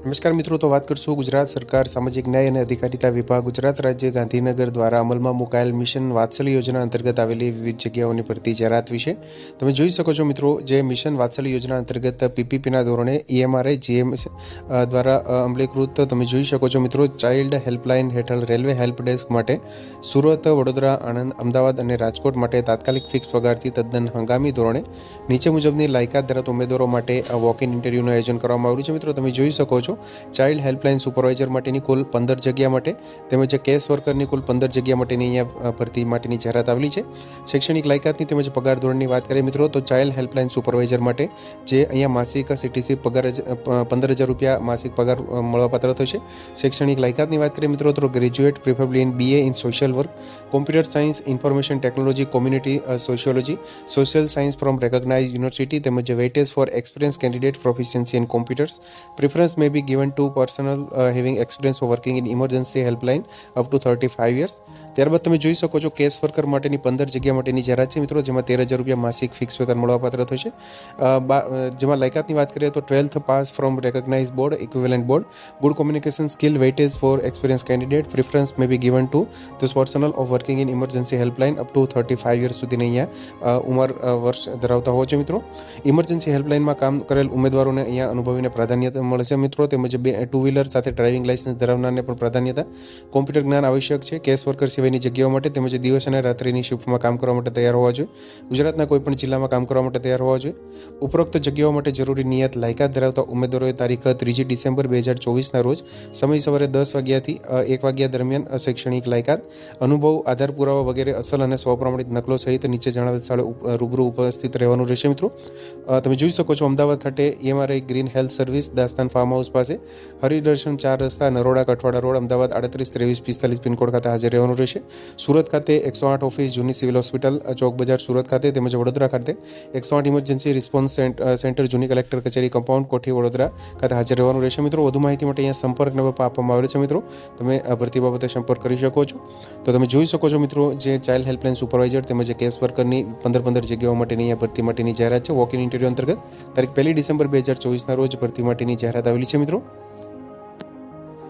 નમસ્કાર મિત્રો, તો વાત કરશું ગુજરાત સરકાર, સામાજિક ન્યાય અને અધિકારિતા વિભાગ, ગુજરાત રાજ્ય ગાંધીનગર દ્વારા અમલમાં મુકાયેલ મિશન વાત્સલ્ય યોજના અંતર્ગત આવેલી વિવિધ જગ્યાઓની ભરતી જાહેરાત વિશે. તમે જોઈ શકો છો મિત્રો, જે મિશન વાત્સલ્ય યોજના અંતર્ગત પીપીપીના ધોરણે ઈએમઆરએ જીએમ દ્વારા અમલીકૃત. તમે જોઈ શકો છો મિત્રો, ચાઇલ્ડ હેલ્પલાઇન હેઠળ રેલવે હેલ્પ ડેસ્ક માટે સુરત, વડોદરા, આણંદ, અમદાવાદ અને રાજકોટ માટે તાત્કાલિક ફિક્સ પગારથી તદ્દન હંગામી ધોરણે. નીચે મુજબની લાયકાત ધરાવતા ઉમેદવારો માટે વોક ઇન ઇન્ટરવ્યૂનું આયોજન કરવામાં આવ્યું છે મિત્રો, તમે જોઈ શકો છો ચાઇલ્ડ હેલ્પલાઇન સુપરવાઇઝર માટેની કુલ પંદર જગ્યા માટે તેમજ કેસ વર્કરની કુલ પંદર જગ્યા માટેની અહીંયા ભરતી માટેની જાહેરાત આવેલી છે. શૈક્ષણિક લાયકાતની તેમજ પગાર ધોરણની વાત કરીએ મિત્રો, તો ચાઇલ્ડ હેલ્પલાઇન સુપરવાઇઝર માટે જે અહીંયા માસિક સીટીસી પગાર પંદર હજાર રૂપિયા માસિક પગાર મળવાપાત્ર થશે. શૈક્ષણિક લાયકાતની વાત કરીએ મિત્રો, તો graduate preferably in BA in social work computer science information technology community sociology social science from recognise university તેમજ weightage for experience candidate proficiency in computers preference may be be given to personnel uh, having experience working in emergency helpline up to 35 years. ત્યારબાદ તમે જોઈ શકો છો case worker માટેની પંદર જગ્યા માટેની જાહેરાત છે મિત્રો, જેમાં તેર હજાર રૂપિયા માસિક ફિક્સ વેતન મળવાપાત્ર થશે. જેમાં લાયકાતની વાત કરીએ તો twelfth pass from recognise board equivalent board good communication skill weightage for experience candidate preference may be given to this personal of working in emergency helpline up to thirty five years સુધીની અહીંયા ઉંમર વર્ષ ધરાવતા હોય છે મિત્રો. Emergency હેલ્પલાઇનમાં કામ કરેલ ઉમેદવારોને અહીંયા અનુભવીને પ્રાધાન્યતા મળશે મિત્રો, તેમજ બે ટુ વ્હીલર સાથે ડ્રાઇવિંગ લાઇસન્સ ધરાવનારને પણ પ્રાધાન્યતા. કોમ્પ્યુટર જ્ઞાન આવશ્યક છે કેસ વર્કર સિવાયની જગ્યાઓ માટે તેમજ દિવસ અને રાત્રિની શિફ્ટમાં કામ કરવા માટે તૈયાર હોવા જોઈએ. ગુજરાતના કોઈપણ જિલ્લામાં કામ કરવા માટે તૈયાર હોવા જોઈએ. ઉપરોક્ત જગ્યાઓ માટે જરૂરી નિયત લાયકાત ધરાવતા ઉમેદવારોએ તારીખ ત્રીજી ડિસેમ્બર બે હજાર ચોવીસના રોજ સમય સવારે દસ વાગ્યાથી એક વાગ્યા દરમિયાન શૈક્ષણિક લાયકાત, અનુભવ, આધાર પુરાવા વગેરે અસલ અને સ્વપ્રમાણિત નકલો સહિત નીચે જણાવેલ સ્થળે રૂબરૂ ઉપસ્થિત રહેવાનું રહેશે મિત્રો. તમે જોઈ શકો છો અમદાવાદ ખાતે MRI green health service Dastan farm house પાસે. હરિદર્શન ચાર રસ્તા નરોડા કઠવાડા રોડ, અમદાવાદ આડત્રીસ ત્રેવીસ પિસ્તાલીસ પિનકોડ ખાતે હાજર રહેવાનું રહેશે. સુરત ખાતે એકસો આઠ ઓફિસ, જૂની સિવિલ હોસ્પિટલ ચોક બજાર સુરત ખાતે તેમજ વડોદરા ખાતે એકસો આઠ ઇમરજન્સી રિસ્પોન્સ સેન્ટર, જૂની કલેક્ટર કચેરી, કમ્પાઉન્ડ કોઠી વડોદરા ખાતે હાજર રહેવાનું રહેશે. મિત્રો, વધુ માહિતી માટે અહીંયા સંપર્ક નંબર પણ આપવામાં આવેલો છે. મિત્રો, તમે ભરતી બાબતે સંપર્ક કરી શકો છો. તો તમે જોઈ શકો છો, મિત્રો, જે ચાઇલ્ડ હેલ્પલાઇન સુપરવાઇઝર તેમજ કેસ વર્કરની પંદર પંદર જગ્યાઓ માટેની અહીંયા ભરતી માટેની જાહેરાત છે. વોક ઇન ઇન્ટરવ્યુ અંતર્ગત તારીખ પહેલી ડિસેમ્બર બે હજાર ચોવીસના રોજ ભરતી માટેની જાહેરાત આવેલી છે, મિત્રો.